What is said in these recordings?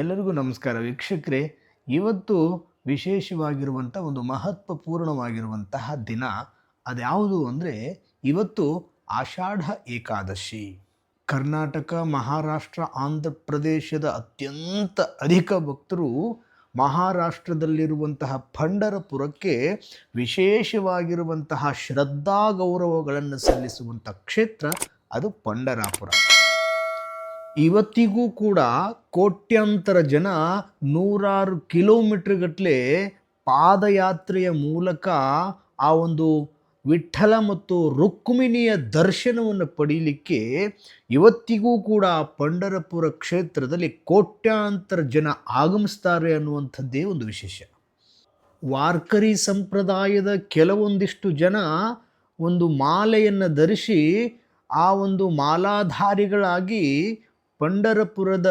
ಎಲ್ಲರಿಗೂ ನಮಸ್ಕಾರ. ವೀಕ್ಷಕರೇ, ಇವತ್ತು ವಿಶೇಷವಾಗಿರುವಂಥ ಒಂದು ಮಹತ್ವಪೂರ್ಣವಾಗಿರುವಂತಹ ದಿನ ಅದ್ಯಾವುದು ಅಂದರೆ ಇವತ್ತು ಆಷಾಢ ಏಕಾದಶಿ. ಕರ್ನಾಟಕ, ಮಹಾರಾಷ್ಟ್ರ, ಆಂಧ್ರ ಪ್ರದೇಶದ ಅತ್ಯಂತ ಅಧಿಕ ಭಕ್ತರು ಮಹಾರಾಷ್ಟ್ರದಲ್ಲಿರುವಂತಹ ಪಂಡರಪುರಕ್ಕೆ ವಿಶೇಷವಾಗಿರುವಂತಹ ಶ್ರದ್ಧಾ ಗೌರವಗಳನ್ನು ಸಲ್ಲಿಸುವಂಥ ಕ್ಷೇತ್ರ ಅದು ಪಂಡರಾಪುರ. ಇವತ್ತಿಗೂ ಕೂಡ ಕೋಟ್ಯಾಂತರ ಜನ ನೂರಾರು ಕಿಲೋಮೀಟರ್ಗಟ್ಟಲೆ ಪಾದಯಾತ್ರೆಯ ಮೂಲಕ ಆ ಒಂದು ವಿಠ್ಠಲ ಮತ್ತು ರುಕ್ಮಿಣಿಯ ದರ್ಶನವನ್ನು ಪಡೀಲಿಕ್ಕೆ ಇವತ್ತಿಗೂ ಕೂಡ ಪಂಡರಪುರ ಕ್ಷೇತ್ರದಲ್ಲಿ ಕೋಟ್ಯಾಂತರ ಜನ ಆಗಮಿಸ್ತಾರೆ ಅನ್ನುವಂಥದ್ದೇ ಒಂದು ವಿಶೇಷ. ವಾರ್ಕರಿ ಸಂಪ್ರದಾಯದ ಕೆಲವೊಂದಿಷ್ಟು ಜನ ಒಂದು ಮಾಲೆಯನ್ನು ಧರಿಸಿ ಆ ಒಂದು ಮಾಲಾಧಾರಿಗಳಾಗಿ ಪಂಡರಪುರದ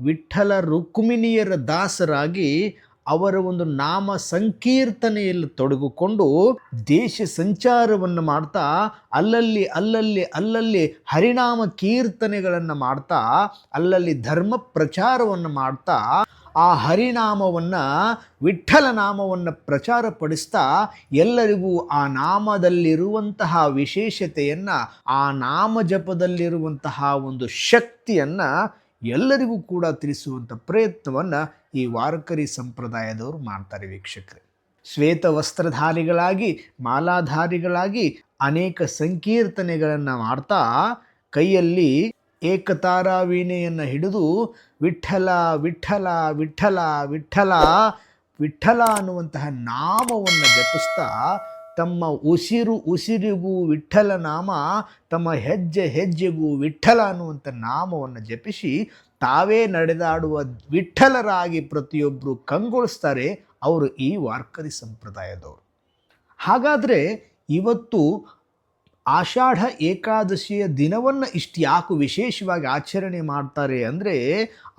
ವಿಠ್ಠಲ ರುಕ್ಮಿಣಿಯರ ದಾಸರಾಗಿ ಅವರ ಒಂದು ನಾಮ ಸಂಕೀರ್ತನೆಯಲ್ಲಿ ತೊಡಗಿಕೊಂಡು ದೇಶ ಸಂಚಾರವನ್ನು ಮಾಡ್ತಾ, ಅಲ್ಲಲ್ಲಿ ಅಲ್ಲಲ್ಲಿ ಅಲ್ಲಲ್ಲಿ ಹರಿನಾಮ ಕೀರ್ತನೆಗಳನ್ನು ಮಾಡ್ತಾ, ಅಲ್ಲಲ್ಲಿ ಧರ್ಮ ಪ್ರಚಾರವನ್ನು ಮಾಡ್ತಾ ಆ ಹರಿನಾಮವನ್ನು ವಿಠ್ಠಲ ನಾಮವನ್ನು ಪ್ರಚಾರಪಡಿಸ್ತಾ ಎಲ್ಲರಿಗೂ ಆ ನಾಮದಲ್ಲಿರುವಂತಹ ವಿಶೇಷತೆಯನ್ನು, ಆ ನಾಮ ಜಪದಲ್ಲಿರುವಂತಹ ಒಂದು ಶಕ್ತಿಯನ್ನು ಎಲ್ಲರಿಗೂ ಕೂಡ ತಿಳಿಸುವಂಥ ಪ್ರಯತ್ನವನ್ನು ಈ ವಾರಕರಿ ಸಂಪ್ರದಾಯದವರು ಮಾಡ್ತಾರೆ ವೀಕ್ಷಕರೇ. ಶ್ವೇತ ವಸ್ತ್ರಧಾರಿಗಳಾಗಿ, ಮಾಲಾಧಾರಿಗಳಾಗಿ ಅನೇಕ ಸಂಕೀರ್ತನೆಗಳನ್ನು ಮಾಡ್ತಾ ಕೈಯಲ್ಲಿ ಏಕತಾರಾ ವೀಣೆಯನ್ನು ಹಿಡಿದು ವಿಠಲ ವಿಠಲ ವಿಠಲ ವಿಠಲ ವಿಠಲ ಅನ್ನುವಂತಹ ನಾಮವನ್ನು ಜಪಿಸ್ತಾ ತಮ್ಮ ಉಸಿರು ಉಸಿರಿಗೂ ವಿಠಲ ನಾಮ, ತಮ್ಮ ಹೆಜ್ಜೆ ಹೆಜ್ಜೆಗೂ ವಿಠಲ ಅನ್ನುವಂಥ ನಾಮವನ್ನು ಜಪಿಸಿ ತಾವೇ ನಡೆದಾಡುವ ವಿಠಲರಾಗಿ ಪ್ರತಿಯೊಬ್ಬರು ಕಂಗೊಳಿಸ್ತಾರೆ ಅವರು ಈ ವಾರ್ಕರಿ ಸಂಪ್ರದಾಯದವರು. ಹಾಗಾದರೆ ಇವತ್ತು ಆಷಾಢ ಏಕಾದಶಿಯ ದಿನವನ್ನು ಇಷ್ಟು ಯಾಕೆ ವಿಶೇಷವಾಗಿ ಆಚರಣೆ ಮಾಡ್ತಾರೆ ಅಂದರೆ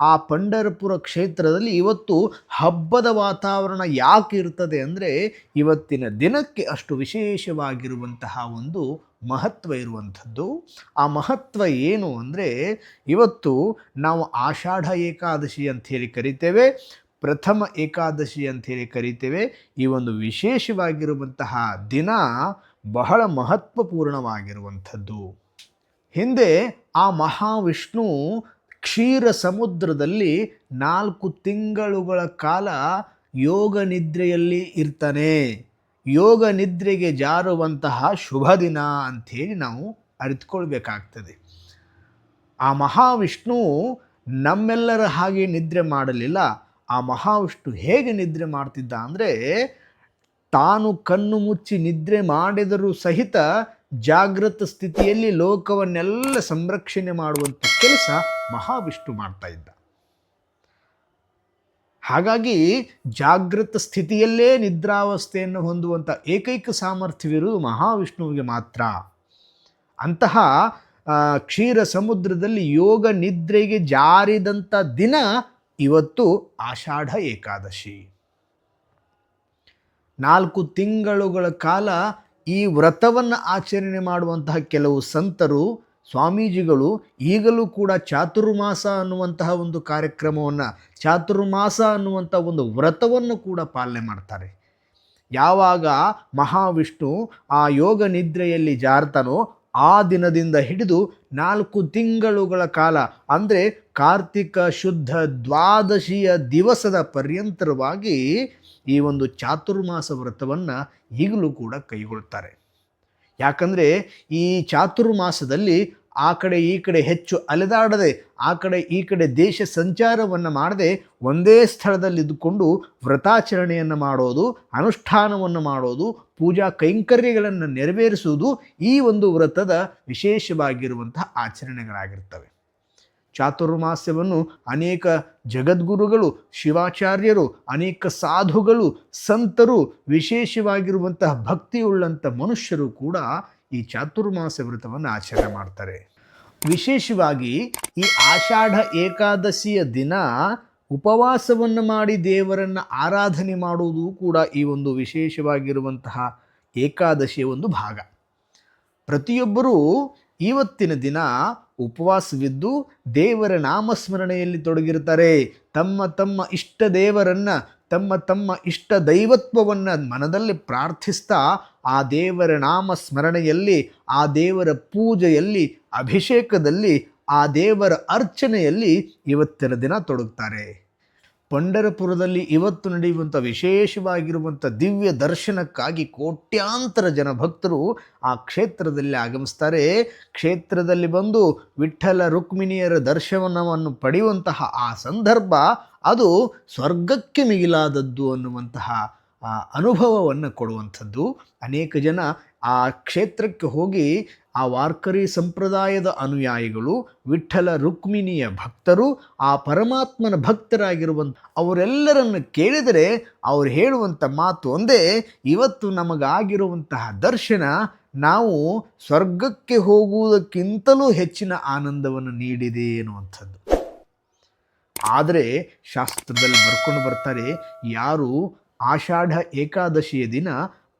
ಆ ಪಂಡರಪುರ ಕ್ಷೇತ್ರದಲ್ಲಿ ಇವತ್ತು ಹಬ್ಬದ ವಾತಾವರಣ ಯಾಕೆ ಇರ್ತದೆ ಅಂದರೆ ಇವತ್ತಿನ ದಿನಕ್ಕೆ ಅಷ್ಟು ವಿಶೇಷವಾಗಿರುವಂತಹ ಒಂದು ಮಹತ್ವ ಇರುವಂಥದ್ದು. ಆ ಮಹತ್ವ ಏನು ಅಂದರೆ ಇವತ್ತು ನಾವು ಆಷಾಢ ಏಕಾದಶಿ ಅಂಥೇಳಿ ಕರಿತೇವೆ, ಪ್ರಥಮ ಏಕಾದಶಿ ಅಂಥೇಳಿ ಕರಿತೇವೆ. ಈ ಒಂದು ವಿಶೇಷವಾಗಿರುವಂತಹ ದಿನ ಬಹಳ ಮಹತ್ವಪೂರ್ಣವಾಗಿರುವಂಥದ್ದು. ಹಿಂದೆ ಆ ಮಹಾವಿಷ್ಣು ಕ್ಷೀರ ಸಮುದ್ರದಲ್ಲಿ ನಾಲ್ಕು ತಿಂಗಳುಗಳ ಕಾಲ ಯೋಗ ನಿದ್ರೆಯಲ್ಲಿ ಇರ್ತಾನೆ. ಯೋಗ ನಿದ್ರೆಗೆ ಜಾರುವಂತಹ ಶುಭ ದಿನ ಅಂಥೇಳಿ ನಾವು ಅರಿತುಕೊಳ್ಬೇಕಾಗ್ತದೆ. ಆ ಮಹಾವಿಷ್ಣು ನಮ್ಮೆಲ್ಲರ ಹಾಗೆ ನಿದ್ರೆ ಮಾಡಲಿಲ್ಲ. ಆ ಮಹಾವಿಷ್ಣು ಹೇಗೆ ನಿದ್ರೆ ಮಾಡ್ತಿದ್ದ ಅಂದರೆ ತಾನು ಕಣ್ಣು ಮುಚ್ಚಿ ನಿದ್ರೆ ಮಾಡಿದರೂ ಸಹಿತ ಜಾಗೃತ ಸ್ಥಿತಿಯಲ್ಲಿ ಲೋಕವನ್ನೆಲ್ಲ ಸಂರಕ್ಷಣೆ ಮಾಡುವಂಥ ಕೆಲಸ ಮಹಾವಿಷ್ಣು ಮಾಡ್ತಾ ಇದ್ದ. ಹಾಗಾಗಿ ಜಾಗೃತ ಸ್ಥಿತಿಯಲ್ಲೇ ನಿದ್ರಾವಸ್ಥೆಯನ್ನು ಹೊಂದುವಂಥ ಏಕೈಕ ಸಾಮರ್ಥ್ಯವಿರುವುದು ಮಹಾವಿಷ್ಣುವಿಗೆ ಮಾತ್ರ. ಅಂತಹ ಕ್ಷೀರ ಸಮುದ್ರದಲ್ಲಿ ಯೋಗ ನಿದ್ರೆಗೆ ಜಾರಿದಂಥ ದಿನ ಇವತ್ತು ಆಷಾಢ ಏಕಾದಶಿ. ನಾಲ್ಕು ತಿಂಗಳುಗಳ ಕಾಲ ಈ ವ್ರತವನ್ನು ಆಚರಣೆ ಮಾಡುವಂತಹ ಕೆಲವು ಸಂತರು, ಸ್ವಾಮೀಜಿಗಳು ಈಗಲೂ ಕೂಡ ಚಾತುರ್ಮಾಸ ಅನ್ನುವಂತಹ ಒಂದು ಕಾರ್ಯಕ್ರಮವನ್ನು, ಚಾತುರ್ಮಾಸ ಅನ್ನುವಂಥ ಒಂದು ವ್ರತವನ್ನು ಕೂಡ ಪಾಲನೆ ಮಾಡ್ತಾರೆ. ಯಾವಾಗ ಮಹಾವಿಷ್ಣು ಆ ಯೋಗ ನಿದ್ರೆಯಲ್ಲಿ ಜಾರ್ತಾನೋ ಆ ದಿನದಿಂದ ಹಿಡಿದು ನಾಲ್ಕು ತಿಂಗಳುಗಳ ಕಾಲ, ಅಂದರೆ ಕಾರ್ತಿಕ ಶುದ್ಧ ದ್ವಾದಶಿಯ ದಿವಸದ ಪರ್ಯಂತರವಾಗಿ ಈ ಒಂದು ಚಾತುರ್ಮಾಸ ವ್ರತವನ್ನು ಈಗಲೂ ಕೂಡ ಕೈಗೊಳ್ತಾರೆ. ಯಾಕಂದರೆ ಈ ಚಾತುರ್ಮಾಸದಲ್ಲಿ ಆ ಕಡೆ ಈ ಕಡೆ ಹೆಚ್ಚು ಅಲೆದಾಡದೆ, ಆ ಕಡೆ ಈ ಕಡೆ ದೇಶ ಸಂಚಾರವನ್ನು ಮಾಡದೆ ಒಂದೇ ಸ್ಥಳದಲ್ಲಿದ್ದುಕೊಂಡು ವ್ರತಾಚರಣೆಯನ್ನು ಮಾಡೋದು, ಅನುಷ್ಠಾನವನ್ನು ಮಾಡೋದು, ಪೂಜಾ ಕೈಂಕರ್ಯಗಳನ್ನು ನೆರವೇರಿಸುವುದು ಈ ಒಂದು ವ್ರತದ ವಿಶೇಷವಾಗಿರುವಂತಹ ಆಚರಣೆಗಳಾಗಿರ್ತವೆ. ಚಾತುರ್ಮಾಸ್ಯವನ್ನು ಅನೇಕ ಜಗದ್ಗುರುಗಳು, ಶಿವಾಚಾರ್ಯರು, ಅನೇಕ ಸಾಧುಗಳು, ಸಂತರು, ವಿಶೇಷವಾಗಿರುವಂತಹ ಭಕ್ತಿಯುಳ್ಳಂಥ ಮನುಷ್ಯರು ಕೂಡ ಈ ಚಾತುರ್ಮಾಸ ವ್ರತವನ್ನು ಆಚರಣೆ ಮಾಡ್ತಾರೆ. ವಿಶೇಷವಾಗಿ ಈ ಆಷಾಢ ಏಕಾದಶಿಯ ದಿನ ಉಪವಾಸವನ್ನು ಮಾಡಿ ದೇವರನ್ನು ಆರಾಧನೆ ಮಾಡುವುದು ಕೂಡ ಈ ಒಂದು ವಿಶೇಷವಾಗಿರುವಂತಹ ಏಕಾದಶಿಯ ಒಂದು ಭಾಗ. ಪ್ರತಿಯೊಬ್ಬರೂ ಇವತ್ತಿನ ದಿನ ಉಪವಾಸವಿದ್ದು ದೇವರ ನಾಮಸ್ಮರಣೆಯಲ್ಲಿ ತೊಡಗಿರ್ತಾರೆ ತಮ್ಮ ತಮ್ಮ ಇಷ್ಟ ದೇವರನ್ನು, ತಮ್ಮ ತಮ್ಮ ಇಷ್ಟ ದೈವತ್ವವನ್ನು ಮನದಲ್ಲಿ ಪ್ರಾರ್ಥಿಸ್ತಾ ಆ ದೇವರ ನಾಮ ಸ್ಮರಣೆಯಲ್ಲಿ ಆ ದೇವರ ಪೂಜೆಯಲ್ಲಿ, ಅಭಿಷೇಕದಲ್ಲಿ, ಆ ದೇವರ ಅರ್ಚನೆಯಲ್ಲಿ ಇವತ್ತಿನ ದಿನ ತೊಡಗ್ತಾರೆ. ಪಂಡರಪುರದಲ್ಲಿ ಇವತ್ತು ನಡೆಯುವಂಥ ವಿಶೇಷವಾಗಿರುವಂಥ ದಿವ್ಯ ದರ್ಶನಕ್ಕಾಗಿ ಕೋಟ್ಯಾಂತರ ಜನ ಭಕ್ತರು ಆ ಕ್ಷೇತ್ರದಲ್ಲಿ ಆಗಮಿಸ್ತಾರೆ. ಕ್ಷೇತ್ರದಲ್ಲಿ ಬಂದು ವಿಠ್ಠಲ ರುಕ್ಮಿಣಿಯರ ದರ್ಶನವನ್ನು ಪಡೆಯುವಂತಹ ಆ ಸಂದರ್ಭ ಅದು ಸ್ವರ್ಗಕ್ಕೆ ಮಿಗಿಲಾದದ್ದು ಅನ್ನುವಂತಹ ಆ ಅನುಭವವನ್ನು ಕೊಡುವಂಥದ್ದು. ಅನೇಕ ಜನ ಆ ಕ್ಷೇತ್ರಕ್ಕೆ ಹೋಗಿ ಆ ವಾರ್ಕರಿ ಸಂಪ್ರದಾಯದ ಅನುಯಾಯಿಗಳು, ವಿಠಲ ರುಕ್ಮಿಣಿಯ ಭಕ್ತರು, ಆ ಪರಮಾತ್ಮನ ಭಕ್ತರಾಗಿರುವಂಥ ಅವರೆಲ್ಲರನ್ನು ಕೇಳಿದರೆ ಅವರು ಹೇಳುವಂಥ ಮಾತು ಒಂದೇ, ಇವತ್ತು ನಮಗಾಗಿರುವಂತಹ ದರ್ಶನ ನಾವು ಸ್ವರ್ಗಕ್ಕೆ ಹೋಗುವುದಕ್ಕಿಂತಲೂ ಹೆಚ್ಚಿನ ಆನಂದವನ್ನು ನೀಡಿದೆ ಅನ್ನುವಂಥದ್ದು. ಆದರೆ ಶಾಸ್ತ್ರದಲ್ಲಿ ಬರ್ಕೊಂಡು ಬರ್ತಾರೆ, ಯಾರು ಆಷಾಢ ಏಕಾದಶಿಯ ದಿನ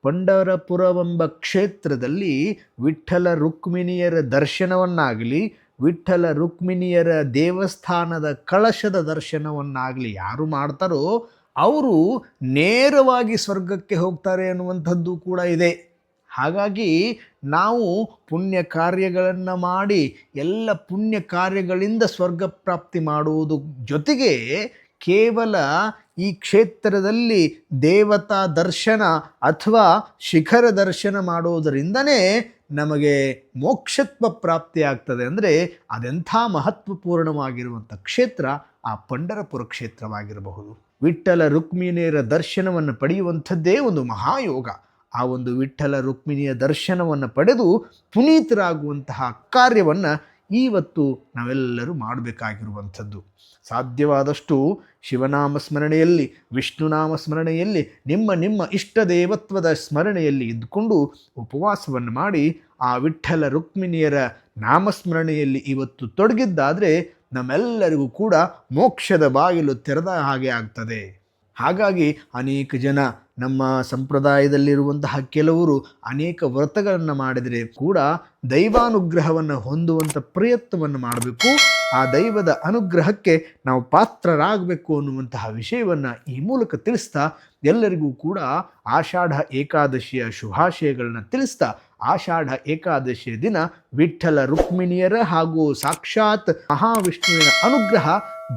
ಪಂಡರಪುರವೆಂಬ ಕ್ಷೇತ್ರದಲ್ಲಿ ವಿಠ್ಠಲ ರುಕ್ಮಿಣಿಯರ ದರ್ಶನವನ್ನಾಗಲಿ, ವಿಠ್ಠಲ ರುಕ್ಮಿಣಿಯರ ದೇವಸ್ಥಾನದ ಕಳಶದ ದರ್ಶನವನ್ನಾಗಲಿ ಯಾರು ಮಾಡ್ತಾರೋ, ಅವರು ನೇರವಾಗಿ ಸ್ವರ್ಗಕ್ಕೆ ಹೋಗ್ತಾರೆ ಅನ್ನುವಂಥದ್ದು ಕೂಡ ಇದೆ. ಹಾಗಾಗಿ ನಾವು ಪುಣ್ಯ ಕಾರ್ಯಗಳನ್ನು ಮಾಡಿ ಎಲ್ಲ ಪುಣ್ಯ ಕಾರ್ಯಗಳಿಂದ ಸ್ವರ್ಗ ಪ್ರಾಪ್ತಿ ಮಾಡುವುದು ಜೊತೆಗೆ ಕೇವಲ ಈ ಕ್ಷೇತ್ರದಲ್ಲಿ ದೇವತಾ ದರ್ಶನ ಅಥವಾ ಶಿಖರ ದರ್ಶನ ಮಾಡುವುದರಿಂದನೇ ನಮಗೆ ಮೋಕ್ಷತ್ವ ಪ್ರಾಪ್ತಿಯಾಗ್ತದೆ ಅಂದರೆ ಅದೆಂಥ ಮಹತ್ವಪೂರ್ಣವಾಗಿರುವಂಥ ಕ್ಷೇತ್ರ ಆ ಪಂಡರಪುರ ಕ್ಷೇತ್ರವಾಗಿರಬಹುದು. ವಿಠ್ಠಲ ರುಕ್ಮಿಣಿಯರ ದರ್ಶನವನ್ನು ಪಡೆಯುವಂಥದ್ದೇ ಒಂದು ಮಹಾಯೋಗ. ಆ ಒಂದು ವಿಠ್ಠಲ ರುಕ್ಮಿಣಿಯ ದರ್ಶನವನ್ನು ಪಡೆದು ಪುನೀತರಾಗುವಂತಹ ಕಾರ್ಯವನ್ನು ಇವತ್ತು ನಾವೆಲ್ಲರೂ ಮಾಡಬೇಕಾಗಿರುವಂಥದ್ದು. ಸಾಧ್ಯವಾದಷ್ಟು ಶಿವನಾಮ ಸ್ಮರಣೆಯಲ್ಲಿ ವಿಷ್ಣುನಾಮ ಸ್ಮರಣೆಯಲ್ಲಿ ನಿಮ್ಮ ನಿಮ್ಮ ಇಷ್ಟ ದೇವತ್ವದ ಸ್ಮರಣೆಯಲ್ಲಿ ಇದ್ದುಕೊಂಡು ಉಪವಾಸವನ್ನು ಮಾಡಿ ಆ ವಿಠ್ಠಲ ರುಕ್ಮಿಣಿಯರ ನಾಮಸ್ಮರಣೆಯಲ್ಲಿ ಇವತ್ತು ತೊಡಗಿದ್ದಾದರೆ ನಮ್ಮೆಲ್ಲರಿಗೂ ಕೂಡ ಮೋಕ್ಷದ ಬಾಗಿಲು ತೆರೆದ ಹಾಗೆ ಆಗ್ತದೆ. ಹಾಗಾಗಿ ಅನೇಕ ಜನ ನಮ್ಮ ಸಂಪ್ರದಾಯದಲ್ಲಿರುವಂತಹ ಕೆಲವರು ಅನೇಕ ವ್ರತಗಳನ್ನು ಮಾಡಿದರೆ ಕೂಡ ದೈವಾನುಗ್ರಹವನ್ನು ಹೊಂದುವಂಥ ಪ್ರಯತ್ನವನ್ನು ಮಾಡಬೇಕು. ಆ ದೈವದ ಅನುಗ್ರಹಕ್ಕೆ ನಾವು ಪಾತ್ರರಾಗಬೇಕು ಅನ್ನುವಂತಹ ವಿಷಯವನ್ನು ಈ ಮೂಲಕ ತಿಳಿಸ್ತಾ ಎಲ್ಲರಿಗೂ ಕೂಡ ಆಷಾಢ ಏಕಾದಶಿಯ ಶುಭಾಶಯಗಳನ್ನು ತಿಳಿಸ್ತಾ ಆಷಾಢ ಏಕಾದಶಿಯ ದಿನ ವಿಠ್ಠಲ ರುಕ್ಮಿಣಿಯರ ಹಾಗೂ ಸಾಕ್ಷಾತ್ ಮಹಾವಿಷ್ಣುವಿನ ಅನುಗ್ರಹ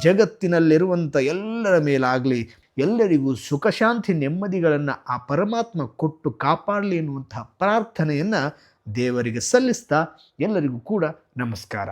ಜಗತ್ತಿನಲ್ಲಿರುವಂಥ ಎಲ್ಲರ ಮೇಲಾಗಲಿ. ಎಲ್ಲರಿಗೂ ಸುಖ, ಶಾಂತಿ, ನೆಮ್ಮದಿಗಳನ್ನು ಆ ಪರಮಾತ್ಮ ಕೊಟ್ಟು ಕಾಪಾಡಲಿ ಎನ್ನುವಂತಹ ಪ್ರಾರ್ಥನೆಯನ್ನು ದೇವರಿಗೆ ಸಲ್ಲಿಸ್ತಾ ಎಲ್ಲರಿಗೂ ಕೂಡ ನಮಸ್ಕಾರ.